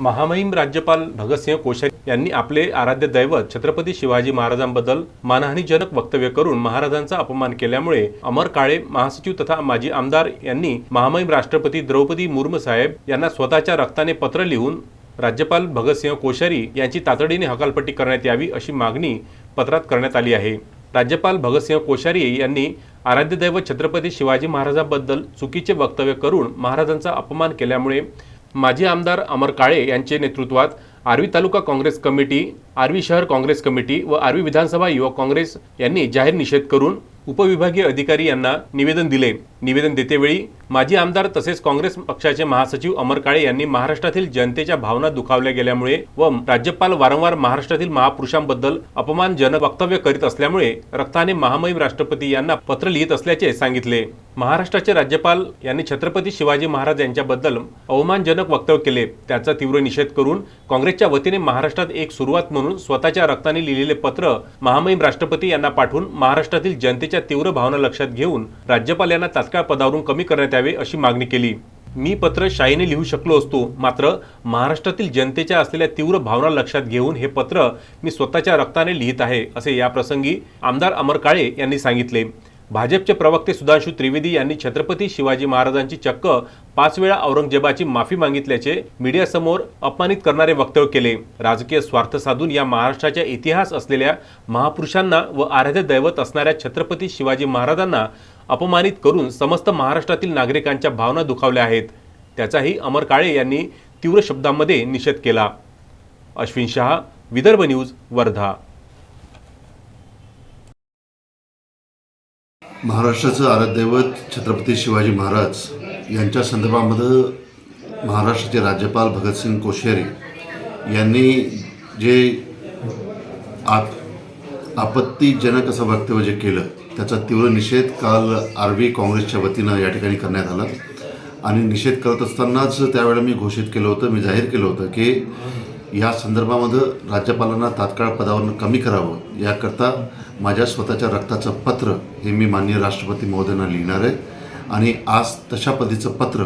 महामहिम राज्यपाल भगतसिंह कोश्यारी यांनी आपले आराध्य दैवत छत्रपती शिवाजी महाराजांबद्दल मानहानीजनक वक्तव्य करून महाराजांचा अपमान केल्यामुळे अमर काळे महासचिव तथा माजी आमदार यांनी महामहिम राष्ट्रपती द्रौपदी मुर्मू साहेब यांना स्वतःच्या रक्ताने पत्र लिहून राज्यपाल भगतसिंह कोश्यारी यांची तातडीने हकालपट्टी करण्यात यावी अशी मागणी पत्रात करण्यात आली आहे. राज्यपाल भगतसिंह कोश्यारी यांनी आराध्य दैवत छत्रपती शिवाजी महाराजांबद्दल चुकीचे वक्तव्य करून महाराजांचा अपमान केल्यामुळे माजी आमदार अमर काळे यांचे नेतृत्वात आर्वी तालुका काँग्रेस कमिटी आर्वी शहर काँग्रेस कमिटी व आर्वी विधानसभा युवक काँग्रेस यांनी जाहीर निषेध करून उपविभागीय अधिकारी यांना निवेदन दिले. निवेदन देतेवेळी माजी आमदार तसेच काँग्रेस पक्षाचे महासचिव अमर काळे यांनी महाराष्ट्रातील जनतेच्या भावना दुखावल्या गेल्यामुळे व राज्यपाल वारंवार महाराष्ट्रातील महापुरुषांबद्दल अपमानजनक वक्तव्य करीत असल्यामुळे रक्ताने महामहिम राष्ट्रपती यांना पत्र लिहित असल्याचे सांगितले. महाराष्ट्राचे राज्यपाल यांनी छत्रपती शिवाजी महाराज यांच्याबद्दल अवमानजनक वक्तव्य केले. त्याचा तीव्र निषेध करून काँग्रेसच्या वतीने महाराष्ट्रात एक सुरुवात म्हणून स्वतःच्या रक्ताने लिहिलेले पत्र महामहिम राष्ट्रपती यांना पाठवून महाराष्ट्रातील जनतेच्या तीव्र भावना लक्षात घेऊन राज्यपाल यांना तात्काळ पदावरून कमी करण्यात यावे अशी मागणी केली. मी पत्र शाईने लिहू शकलो असतो मात्र महाराष्ट्रातील जनतेच्या असलेल्या तीव्र भावना लक्षात घेऊन हे पत्र मी स्वतःच्या रक्ताने लिहित आहे असे याप्रसंगी आमदार अमर काळे यांनी सांगितले. भाजपचे प्रवक्ते सुधांशु त्रिवेदी यांनी छत्रपती शिवाजी महाराजांची चक्क पाच वेळा औरंगजेबाची माफी मागितल्याचे मीडियासमोर अपमानित करणारे वक्तव्य केले. राजकीय स्वार्थ साधून या महाराष्ट्राच्या इतिहास असलेल्या महापुरुषांना व आराध्य दैवत असणाऱ्या छत्रपती शिवाजी महाराजांना अपमानित करून समस्त महाराष्ट्रातील नागरिकांच्या भावना दुखावल्या आहेत. त्याचाही अमर काळे यांनी तीव्र शब्दांमध्ये निषेध केला. अश्विन शहा विदर्भ न्यूज वर्धा. महाराष्ट्राचं आराध्यदैवत छत्रपती शिवाजी महाराज यांच्या संदर्भामध्ये महाराष्ट्राचे राज्यपाल भगतसिंग कोश्यारी यांनी जे आप आपत्तीजनक असं वक्तव्य जे केलं त्याचा तीव्र निषेध काल आर काँग्रेसच्या वतीनं या ठिकाणी करण्यात आला. आणि निषेध करत असतानाच त्यावेळेला मी घोषित केलं होतं मी जाहीर केलं होतं की या संदर्भामध्ये राज्यपालांना तात्काळ पदावरून कमी करावं. याकरता माझ्या स्वतःच्या रक्ताचं पत्र हे मी माननीय राष्ट्रपती महोदयांना लिहिणार आहे. आणि आज तशा पद्धतीचं पत्र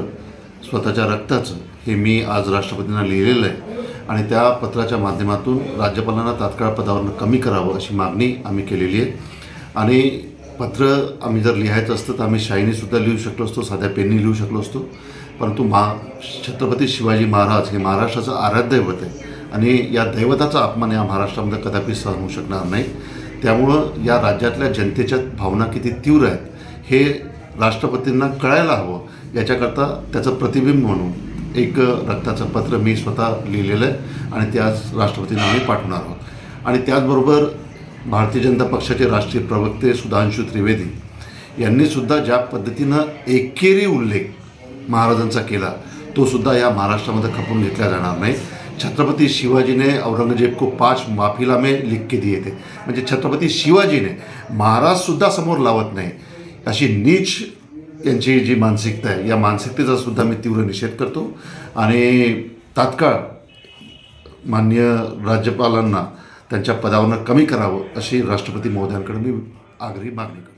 स्वतःच्या रक्ताचं हे मी आज राष्ट्रपतींना लिहिलेलं आहे. आणि त्या पत्राच्या माध्यमातून राज्यपालांना तात्काळ पदावरून कमी करावं अशी मागणी आम्ही केलेली आहे. आणि पत्र आम्ही जर लिहायचं असतं तर आम्ही शाईनीसुद्धा लिहू शकलो असतो साध्या पेननी लिहू शकलो असतो. परंतु महा छत्रपती शिवाजी महाराज हे महाराष्ट्राचं आराध्य आहे. आणि या दैवताचा अपमान या महाराष्ट्रामध्ये कदापि सहन होऊ शकणार नाही. त्यामुळं या राज्यातल्या जनतेच्या भावना किती तीव्र आहेत हे राष्ट्रपतींना कळायला हवं. याच्याकरता त्याचं प्रतिबिंब म्हणून एक रक्ताचं पत्र मी स्वतः लिहिलेलं आहे आणि ते आज राष्ट्रपतींना आम्ही पाठवणार आहोत. आणि त्याचबरोबर भारतीय जनता पक्षाचे राष्ट्रीय प्रवक्ते सुधांशु त्रिवेदी यांनीसुद्धा ज्या पद्धतीनं एकेरी उल्लेख महाराजांचा केला तो सुद्धा या महाराष्ट्रामध्ये खपून घेतला जाणार नाही. छत्रपती शिवाजी ने औरंगजेब को पाच माफिला में लिख के दिए थे. म्हणजे छत्रपती शिवाजीने महाराजसुद्धा समोर लावत नाही. अशी नीच यांची जी मानसिकता आहे या मानसिकतेचा सुद्धा मी तीव्र निषेध करतो. आणि तात्काळ माननीय राज्यपालांना त्यांच्या पदावरनं कमी करावं अशी राष्ट्रपती महोदयांकडे मी आग्रही मागणी करतो.